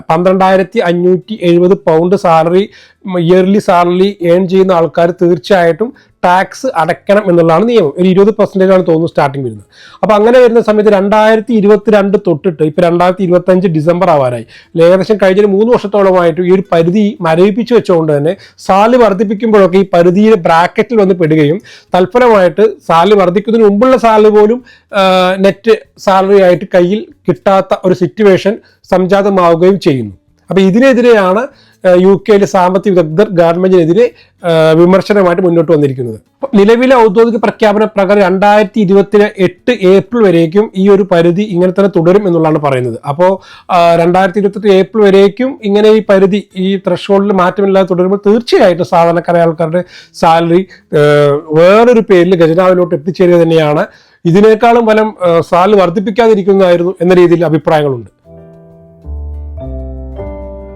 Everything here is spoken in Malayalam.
പന്ത്രണ്ടായിരത്തി അഞ്ഞൂറ്റി എഴുപത് pound salary yearly salary earn ചെയ്യുന്ന ആൾക്കാർ തീർച്ചയായിട്ടും ടാക്സ് അടയ്ക്കണം എന്നുള്ളതാണ് നിയമം. ഒരു ഇരുപത് പെർസെന്റേജ് ആണ് തോന്നുന്നു സ്റ്റാർട്ടിങ് വരുന്നത്. അപ്പോൾ അങ്ങനെ വരുന്ന സമയത്ത് രണ്ടായിരത്തി ഇരുപത്തിരണ്ട് തൊട്ടിട്ട് ഇപ്പോൾ രണ്ടായിരത്തി ഇരുപത്തഞ്ച് ഡിസംബർ ആവാനായി ഏകദേശം കഴിഞ്ഞ മൂന്ന് വർഷത്തോളമായിട്ട് ഈ ഒരു പരിധി മരവിപ്പിച്ച് വെച്ചുകൊണ്ട് തന്നെ സാലി വർദ്ധിപ്പിക്കുമ്പോഴൊക്കെ ഈ പരിധിയിലെ ബ്രാക്കറ്റിൽ വന്ന് പെടുകയും തൽഫലമായിട്ട് സാലി വർദ്ധിക്കുന്നതിന് മുമ്പുള്ള സാലറി പോലും നെറ്റ് സാലറി ആയിട്ട് കയ്യിൽ കിട്ടാത്ത ഒരു സിറ്റുവേഷൻ സംജാതമാവുകയും ചെയ്യുന്നു. അപ്പോൾ ഇതിനെതിരെയാണ് യു കെയിലെ സാമ്പത്തിക വിദഗ്ധർ ഗവൺമെന്റിനെതിരെ വിമർശനമായിട്ട് മുന്നോട്ട് വന്നിരിക്കുന്നത്. നിലവിലെ ഔദ്യോഗിക പ്രഖ്യാപന പ്രകാരം രണ്ടായിരത്തി ഇരുപത്തി എട്ട് ഏപ്രിൽ വരേക്കും ഈ ഒരു പരിധി ഇങ്ങനെ തന്നെ തുടരും എന്നുള്ളതാണ് പറയുന്നത്. അപ്പോൾ രണ്ടായിരത്തി ഇരുപത്തെട്ട് ഏപ്രിൽ വരേക്കും ഇങ്ങനെ ഈ പരിധി ഈ ത്രഷോൾഡിൽ മാറ്റമില്ലാതെ തുടരുമ്പോൾ തീർച്ചയായിട്ടും സാധാരണക്കാരായ ആൾക്കാരുടെ സാലറി വേറൊരു പേരിൽ ഖജനാവിലോട്ട് എത്തിച്ചേരുക തന്നെയാണ്. ഇതിനേക്കാളും ഫലം സാലറി വർദ്ധിപ്പിക്കാതിരിക്കുന്നതായിരുന്നു എന്ന രീതിയിൽ അഭിപ്രായങ്ങളുണ്ട്.